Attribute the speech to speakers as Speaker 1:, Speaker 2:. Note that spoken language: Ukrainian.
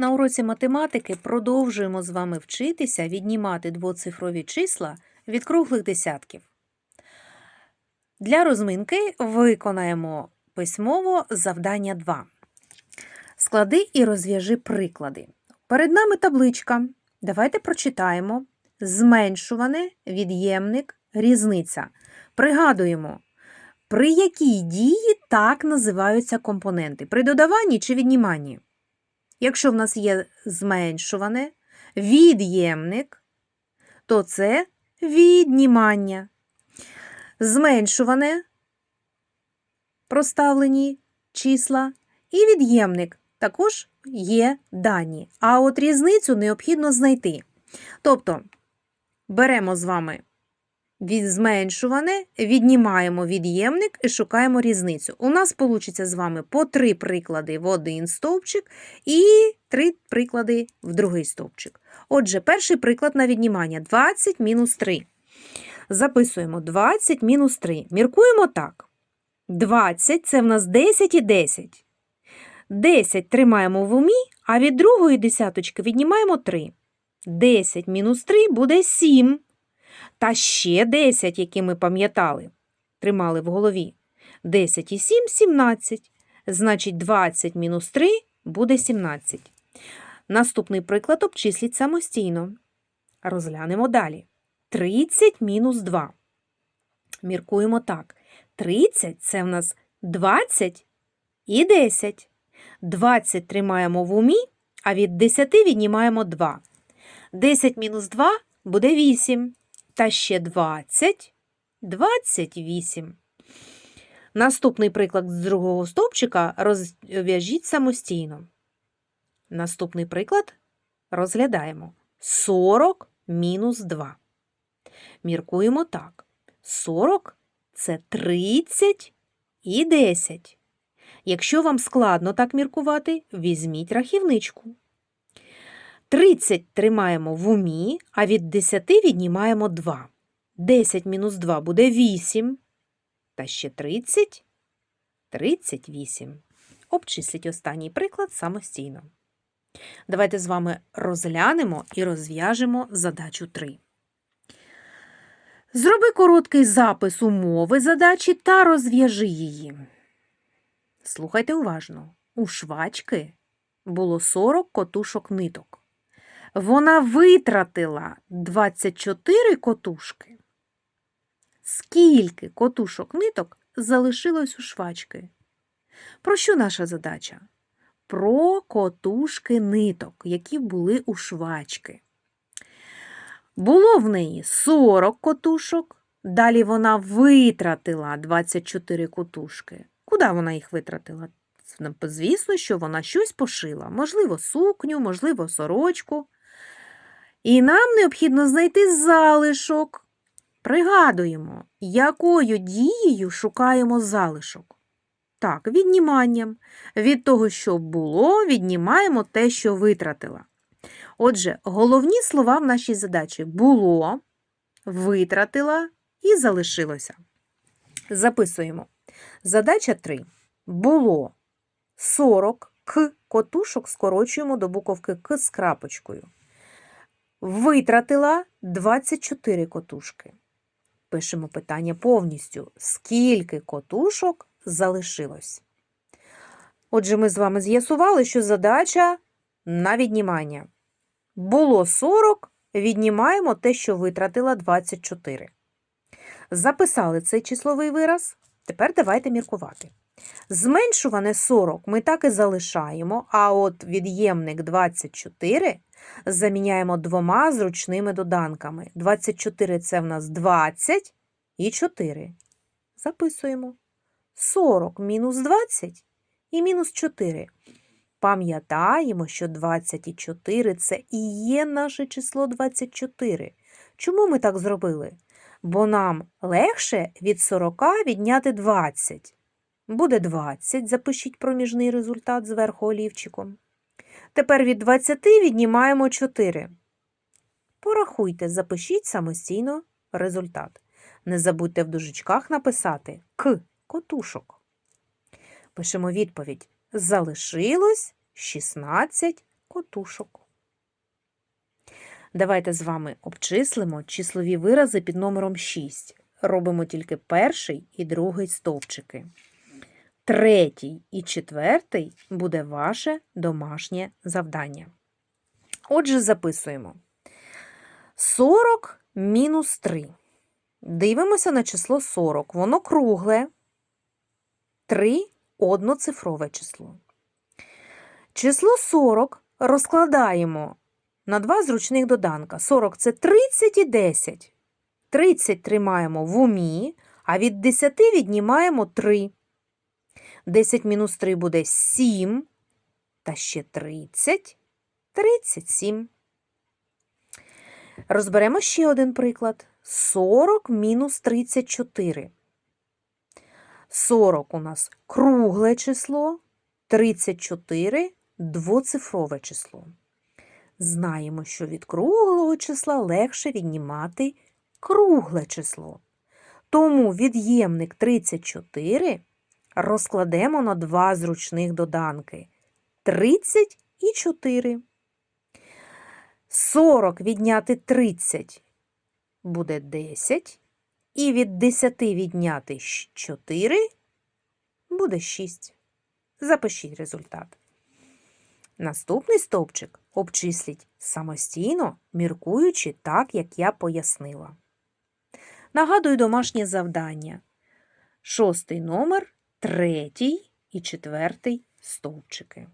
Speaker 1: На уроці математики продовжуємо з вами вчитися віднімати двоцифрові числа від круглих десятків. Для розминки виконаємо письмово завдання 2. Склади і розв'яжи приклади. Перед нами табличка. Давайте прочитаємо. Зменшуване, від'ємник, різниця. Пригадуємо, при якій дії так називаються компоненти? При додаванні чи відніманні? Якщо в нас є зменшуване, від'ємник, то це віднімання. Зменшуване проставлені числа і від'ємник також є дані. А от різницю необхідно знайти. Тобто беремо з вами від зменшуване, віднімаємо від'ємник і шукаємо різницю. У нас вийде з вами по три приклади в один стовпчик і три приклади в другий стовпчик. Отже, перший приклад на віднімання 20 мінус 3. Записуємо 20 мінус 3. Міркуємо так. 20 це в нас 10 і 10. 10 тримаємо в умі, а від другої десяточки віднімаємо 3. 10 мінус 3 буде 7. Та ще 10, які ми пам'ятали, тримали в голові. 10 і 7 – 17. Значить, 20 мінус 3 буде 17. Наступний приклад обчисліть самостійно. Розглянемо далі. 30 мінус 2. Міркуємо так. 30 – це в нас 20 і 10. 20 тримаємо в умі, а від 10 віднімаємо 2. 10 мінус 2 буде 8 та ще 20 28. Наступний приклад з другого стовпчика розв'яжіть самостійно. Наступний приклад розглядаємо 40 мінус 2. Міркуємо так. 40 це 30 і 10. Якщо вам складно так міркувати, візьміть рахівничку. 30 тримаємо в умі, а від 10 віднімаємо 2. 10 мінус 2 буде 8. Та ще 30 38. Обчисліть останній приклад самостійно. Давайте з вами розглянемо і розв'яжемо задачу 3. Зроби короткий запис умови задачі та розв'яжи її. Слухайте уважно. У швачки було 40 котушок ниток. Вона витратила 24 котушки. Скільки котушок ниток залишилось у швачки? Про що наша задача? Про котушки ниток, які були у швачки. Було в неї 40 котушок, далі вона витратила 24 котушки. Куди вона їх витратила? Звісно, що вона щось пошила, можливо, сукню, можливо, сорочку. І нам необхідно знайти залишок. Пригадуємо, якою дією шукаємо залишок. Так, відніманням. Від того, що було, віднімаємо те, що витратила. Отже, головні слова в нашій задачі було, витратила і залишилося. Записуємо. Задача 3. Було 40 к котушок скорочуємо до буковки К з крапочкою. Витратила 24 котушки. Пишемо питання повністю. Скільки котушок залишилось? Отже, ми з вами з'ясували, що задача на віднімання. Було 40, віднімаємо те, що витратила 24. Записали цей числовий вираз. Тепер давайте міркувати. Зменшуване 40 ми так і залишаємо, а от від'ємник 24 заміняємо двома зручними доданками. 24 це в нас 20 і 4. Записуємо. 40 мінус 20 і мінус 4. Пам'ятаємо, що 24 це і є наше число 24. Чому ми так зробили? Бо нам легше від 40 відняти 20. Буде 20, запишіть проміжний результат зверху олівчиком. Тепер від 20 віднімаємо 4. Порахуйте, запишіть самостійно результат. Не забудьте в дужечках написати К котушок. Пишемо відповідь. Залишилось 16 котушок. Давайте з вами обчислимо числові вирази під номером 6. Робимо тільки перший і другий стовпчики. Третій і четвертий буде ваше домашнє завдання. Отже, записуємо. 40 мінус 3. Дивимося на число 40. Воно кругле. 3 одноцифрове число. Число 40 розкладаємо на два зручних доданка. 40 це 30 і 10. 30 тримаємо в умі, а від 10 віднімаємо 3. 10 мінус 3 буде 7, та ще 30 – 37. Розберемо ще один приклад. 40 мінус 34. 40 у нас кругле число, 34 – двоцифрове число. Знаємо, що від круглого числа легше віднімати кругле число. Тому від'ємник 34 розкладемо на два зручних доданки 30 і 4. 40 відняти 30 буде 10, і від 10 відняти 4 буде 6. Запишіть результат. Наступний стовпчик обчисліть самостійно, міркуючи так, як я пояснила. Нагадую домашнє завдання. Шостий номер, третій і четвертий стовпчики.